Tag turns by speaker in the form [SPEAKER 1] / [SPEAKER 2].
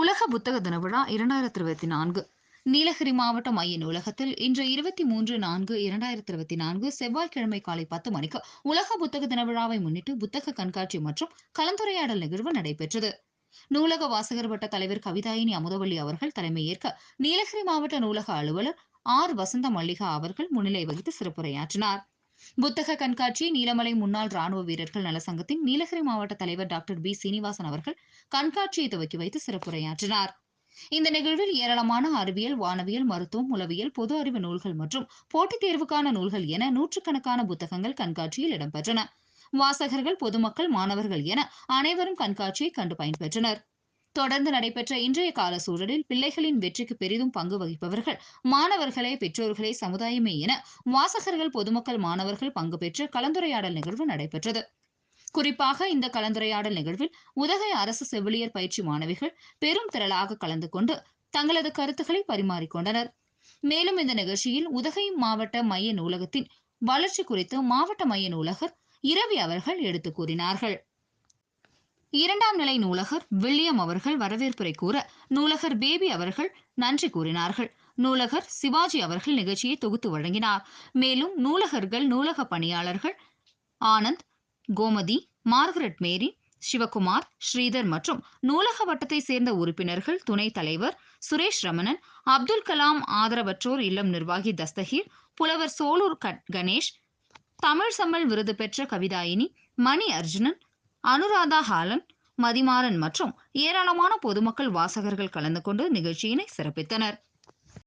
[SPEAKER 1] உலக புத்தக தின விழா இரண்டாயிரத்தி இருபத்தி நான்கு. நீலகிரி மாவட்ட மைய நூலகத்தில் இன்று இருபத்தி மூன்று நான்கு இரண்டாயிரத்தி இருபத்தி நான்கு செவ்வாய்க்கிழமை காலை பத்து மணிக்கு உலக புத்தக தின விழாவை முன்னிட்டு புத்தக கண்காட்சி மற்றும் கலந்துரையாடல் நிகழ்வு நடைபெற்றது. நூலக வாசகர் வட்ட தலைவர் கவிதாயினி அமுதவள்ளி அவர்கள் தலைமையேற்க நீலகிரி மாவட்ட நூலக அலுவலர் ஆர் வசந்த மல்லிகா அவர்கள் முன்னிலை வகித்து சிறப்புரையாற்றினார். புத்தக கண்காட்சி நீலமலை முன்னாள் ராணுவ வீரர்கள் நலசங்கத்தின் நீலகிரி மாவட்ட தலைவர் டாக்டர் பி. சீனிவாசன் அவர்கள் கண்காட்சியை துவக்கி வைத்து சிறப்புரையாற்றினார். இந்த நிகழ்வில் ஏராளமான அறிவியல் வானவியல் மருத்துவம் உளவியல் பொது அறிவு நூல்கள் மற்றும் போட்டித் தேர்வுக்கான நூல்கள் என நூற்றுக்கணக்கான புத்தகங்கள் கண்காட்சியில் இடம்பெற்றன. வாசகர்கள் பொதுமக்கள் மாணவர்கள் என அனைவரும் கண்காட்சியை கண்டு பயன்பெற்றனர். தொடர்ந்து நடைபெற்ற இன்றைய கால சூழலில் பிள்ளைகளின் வெற்றிக்கு பெரிதும் பங்கு வகிப்பவர்கள். மாணவர்களே பெற்றோர்களே சமுதாயமே என வாசகர்கள் பொதுமக்கள் மாணவர்கள் பங்கு பெற்று கலந்துரையாடல் நிகழ்வு நடைபெற்றது. குறிப்பாக இந்த கலந்துரையாடல் நிகழ்வில் உதகை அரசு செவிலியர் பயிற்சி மாணவிகள் பெரும் திரளாக கலந்து கொண்டு தங்களது கருத்துக்களை பரிமாறிக்கொண்டனர். மேலும் இந்த நிகழ்ச்சியில் உதகை மாவட்ட மைய நூலகத்தின் வளர்ச்சி குறித்து மாவட்ட மைய நூலகர் இரவி அவர்கள் எடுத்து கூறினார்கள். இரண்டாம் நிலை நூலகர் வில்லியம் அவர்கள் வரவேற்புரை கூற நூலகர் பேபி அவர்கள் நன்றி கூறினார்கள். நூலகர் சிவாஜி அவர்கள் நிகழ்ச்சியை தொகுத்து வழங்கினார். மேலும் நூலகர்கள் நூலக பணியாளர்கள் ஆனந்த் கோமதி மார்கரெட் மேரி சிவகுமார் ஸ்ரீதர் மற்றும் நூலக வட்டத்தை சேர்ந்த உறுப்பினர்கள் துணைத் தலைவர் சுரேஷ் ரமணன் அப்துல் கலாம் ஆதரவற்றோர் இல்லம் நிர்வாகி தஸ்தகீர் புலவர் சோலூர் கணேஷ் தமிழ் சம்மல் விருது பெற்ற கவிதாயினி மணி அர்ஜுனன் அனுராதா ஹாலன் மதிமாறன் மற்றும் ஏராளமான பொதுமக்கள் வாசகர்கள் கலந்து கொண்டு நிகழ்ச்சியினை சிறப்பித்தனர்.